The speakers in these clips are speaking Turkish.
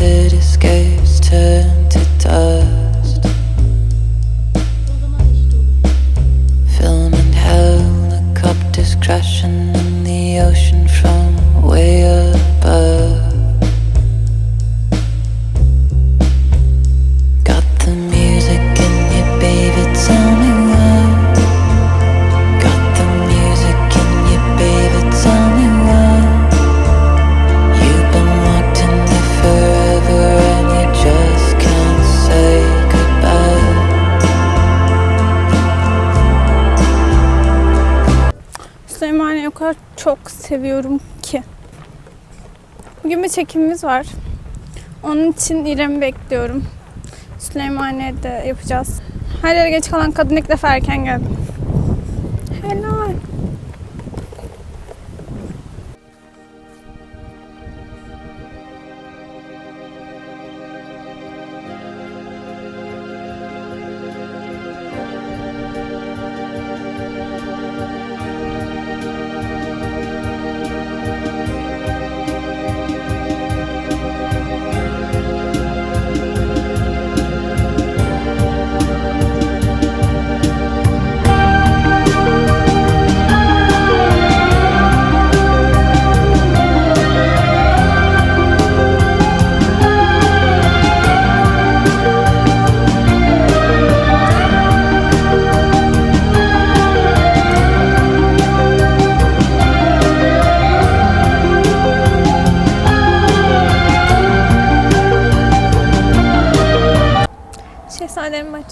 It's. Süleymaniye'yi o kadar çok seviyorum ki. Bugün bir çekimimiz var. Onun için İrem'i bekliyorum. Süleymaniye'de yapacağız. Her yere geç kalan kadın ilk defa erken geldi. Helal.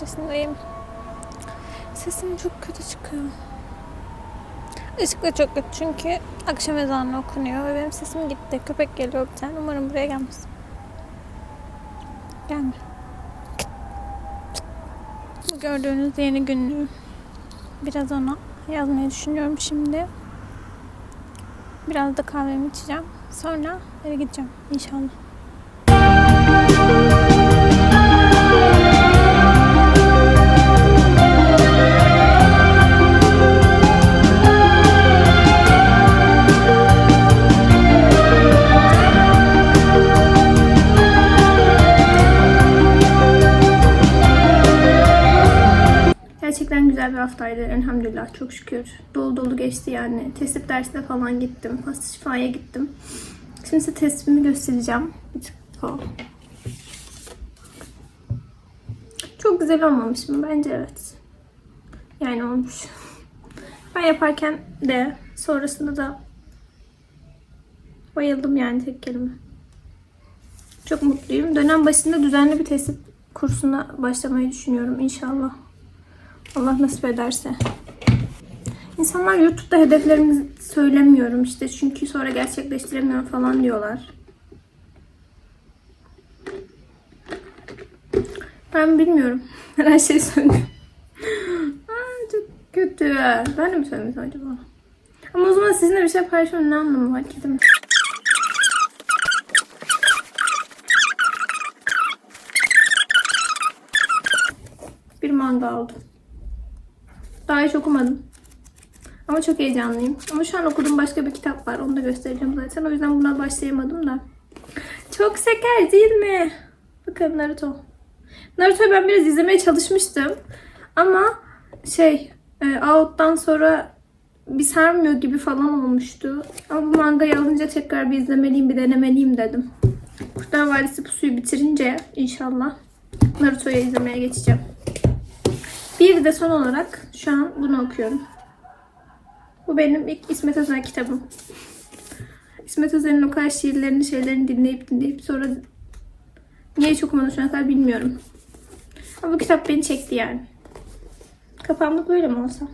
Bahçesindeyim. Sesim çok kötü çıkıyor. Işık da çok kötü çünkü akşam ezanı okunuyor ve benim sesim gitti. Köpek geliyor bir tane. Umarım buraya gelmez. Gelme. Bu gördüğünüz yeni günlüğüm. Biraz ona yazmayı düşünüyorum şimdi. Biraz da kahvemi içeceğim. Sonra eve gideceğim inşallah. Güzel bir haftaydı elhamdülillah çok şükür. Dolu dolu geçti yani. Teslim dersine falan gittim. Hasta şifaya gittim. Şimdi size testimi göstereceğim. Çok güzel olmamış mı? Bence evet. Yani olmuş. Ben yaparken de sonrasında da bayıldım yani tek kelime. Çok mutluyum. Dönem başında düzenli bir teslim kursuna başlamayı düşünüyorum inşallah. Allah nasip ederse. İnsanlar YouTube'da hedeflerimi söylemiyorum işte çünkü sonra gerçekleştiremiyorum falan diyorlar. Ben bilmiyorum. Her şeyi söylüyorum. Aa, çok kötü. Ben de mi söylemesem acaba? Ama o zaman sizinle bir şey paylaşmanın ne anlamı var ki değil mi? Bir manga aldım. Daha hiç okumadım. Ama çok heyecanlıyım. Ama şu an okuduğum başka bir kitap var. Onu da göstereceğim zaten. O yüzden buna başlayamadım da. Çok şeker değil mi? Bakın Naruto. Naruto'yu ben biraz izlemeye çalışmıştım. Ama şey e, Out'tan sonra bir sarmıyor gibi falan olmuştu. Ama bu mangayı alınca tekrar bir izlemeliyim, bir denemeliyim dedim. Kurtlar Vadisi Pusu'yu bitirince inşallah Naruto'yu izlemeye geçeceğim. Bir de son olarak şu an bunu okuyorum. Bu benim ilk İsmet Özel kitabım. İsmet Özel'in o kadar şiirlerini, şeylerini dinleyip dinleyip sonra niye hiç okumadım şu ana kadar bilmiyorum. Ama bu kitap beni çekti yani. Kafamda böyle mi olsa?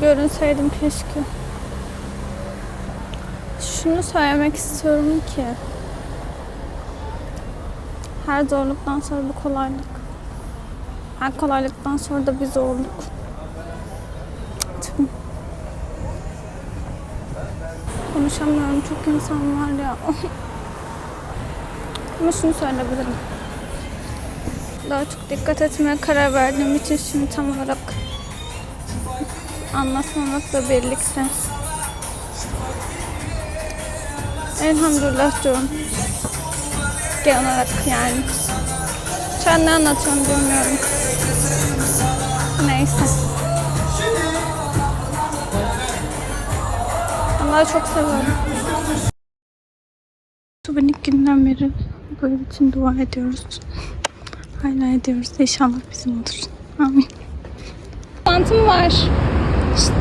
Görünseydim keşke. Şunu söylemek istiyorum ki her zorluktan sonra bir kolaylık. Her kolaylıktan sonra da bir zorluk. Konuşamıyorum. Çok insan var ya. Ama şunu söyleyebilirim. Daha çok dikkat etmeye karar verdiğim için şimdi tam olarak anlatmamakla birlikte elhamdülillah diyorum. Genel olarak yani. An ne anlatıyorum bilmiyorum. Neyse. Allah'ı çok seviyorum. Ben ilk günden beri böyle için dua ediyoruz. Hala ediyoruz. İnşallah bizim olur. Amin. Toplantım var. İşte.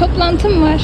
Toplantım var.